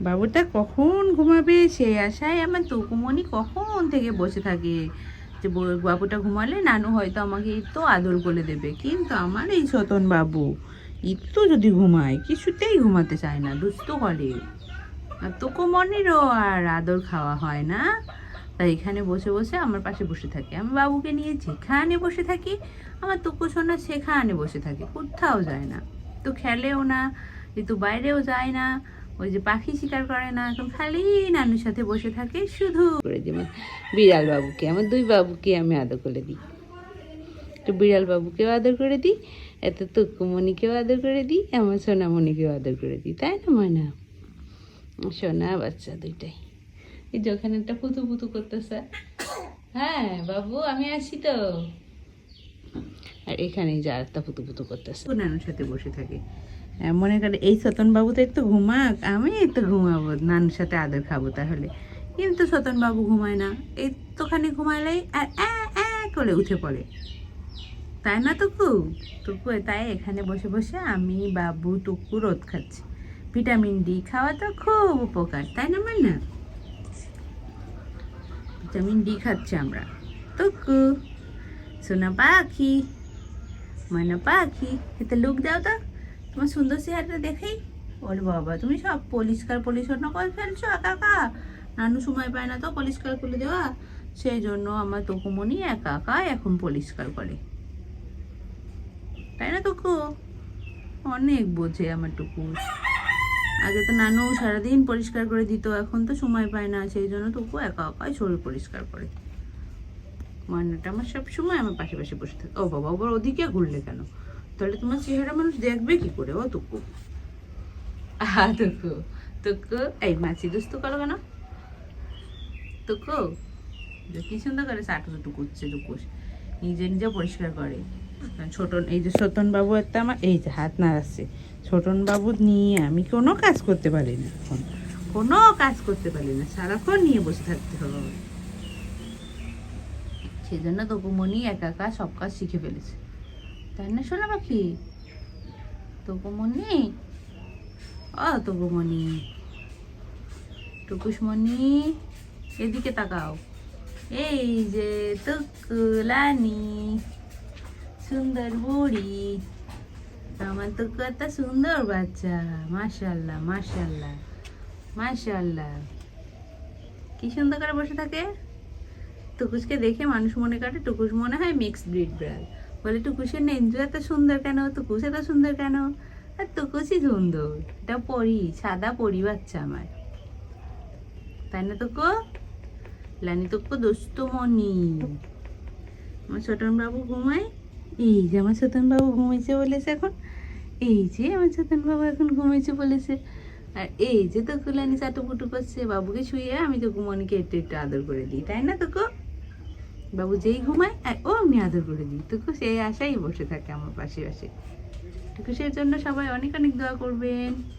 বাবুটা কখন ঘুমাবে? সেই আশায় আমার তকুমণি কখন থেকে বসে থাকে? যে বাবুটা ঘুমালে নানু হয়তো আমাকে একটু আদর করে দেবে। কিন্তু আমার এই সতন বাবু একটু যদি ঘুমায়, কিছুতেই ঘুমাতে চায় না দুস্থ করে। আর তকুমণিরও আর আদর খাওয়া হয় না। তাই এখানে বসে বসে আমার পাশে বসে থাকে। আমি বাবুকে নিয়ে যেখানে বসে থাকি, আমার তকু সোনা সেখানে বসে থাকে। কোথাও যায় না। তো খেলেও না ঋতু বাইরেও যায় না। ওই যে পাখি শিকার করে না এখন খালি নানুর সাথে বসে থাকে শুধু। করে দিই আমার বিড়াল বাবুকে আমার দুই বাবুকে আমি আদর করে দিই। তো বিড়াল বাবুকেও আদর করে দিই এত তুকুমণিকেও আদর করে দিই আমার সোনামণিকেও আদর করে দিই তাই না ময়না? সোনা বাচ্চা দুইটাই। এই যে ওখানে একটা পুতু পুতু করতেছে। হ্যাঁ বাবু আমি আসি তো। আর এখানে যে আর একটা পুতু পুতু করতেছে। নানুর সাথে বসে থাকে। মনে করে এই সতন বাবু তো একটু ঘুমাক, আমি একটু ঘুমাবো, নানুর সাথে আদর খাব তাহলে। কিন্তু সতন বাবু ঘুমায় না, এই তোখানে ঘুমালেই আর করে উঠে পড়ে। তাই না টুকু? টুকু, তাই এখানে বসে বসে আমি, বাবু, টুকু রোদ খাচ্ছি। ভিটামিন ডি খাওয়া তো খুব উপকার, তাই না মানে ভিটামিন ডি খাচ্ছি আমরা। টুকু, সোনা পাখি, ময়না পাখি, এতে লুক দাও তো। তোমার সুন্দর চেহারাটা দেখেই? ওরে বাবা, তুমি সব পরিষ্কার পরিচ্ছন্ন করে ফেলছো, একা নানু সময় পায় না তো পরিষ্কার করে দেওয়া। সেই জন্য আমার তকুমণি একা একা এখন পরিষ্কার করে। তাই না টুকু অনেক বোঝে আমার টুকু। আগে তো নানু সারাদিন পরিষ্কার করে দিত, এখন তো সময় পায় না, সেই জন্য টুকু একা একাই শরীর পরিষ্কার করে। ময়নাটা আমার সব সময় আমার পাশে পাশে বসে থাকে। ও বাবা ওবার ওদিকে ঘুরলে কেন? তাহলে তোমার চেহারা মানুষ দেখবে কি করে? ও টুকু আহা টুকু টুকু এই, মাছি দুস্তু করো কেন? যে কি সুন্দর করে সাটু সাটু করছে টুকুস নিজে নিজে পরিষ্কার করে। ছোটন এই যে ছোটন বাবু একটা আমার, এই যে হাত নাড়াচ্ছে। ছোটন বাবু নিয়ে আমি কোনো কাজ করতে পারি না এখন। কোনো কাজ করতে পারি না, সারাক্ষণ নিয়ে বসে থাকতে হবে। সেই জন্য তপুমণি একা একা সব কাজ শিখে ফেলেছে। তাই না, শোনা পাখি? তপুমণি ও তপুমণি টুকুসমণি এদিকে তাকাও। এই যে তুকুলানি, সুন্দর বুড়ি। আমার তো কত সুন্দর বাচ্চা, মাশাল্লাহ মাশাল্লাহ মাশাল্লাহ। কি সুন্দর করে বসে থাকে? টুকুসকে দেখে মানুষ মনে করে, টুকুস মনে হয় মিক্সড ব্রিড বিড়াল বলে টুকুসের নেঞ্জু এত সুন্দর কেন? টুকুস এত সুন্দর কেন? আর টুকুসই সুন্দর। এটা পরি, সাদা পরি বাচ্চা আমার। তাই না তোকো? লানি তোকো দোস্ত মনি। আমার ছোটন বাবু ঘুমায়? এই যে আমার ছোটন বাবু ঘুমাইছে বলেছে এখন। এই যে আমার ছোটন বাবু এখন ঘুমাইছে বলেছে। আর এই যে তো কুলানি চাটুপুটু করছে, বাবুকে শুয়ে আমি তো মনিকে একটু একটু আদর করে দিই। তাই না তোকে? বাবু যেই ঘুমায় ও আমি আদর করে দিই। টুকু সেই আশাই বসে থাকে আমার পাশে পাশে। টুকুসের জন্য সবাই অনেক অনেক দোয়া করবেন।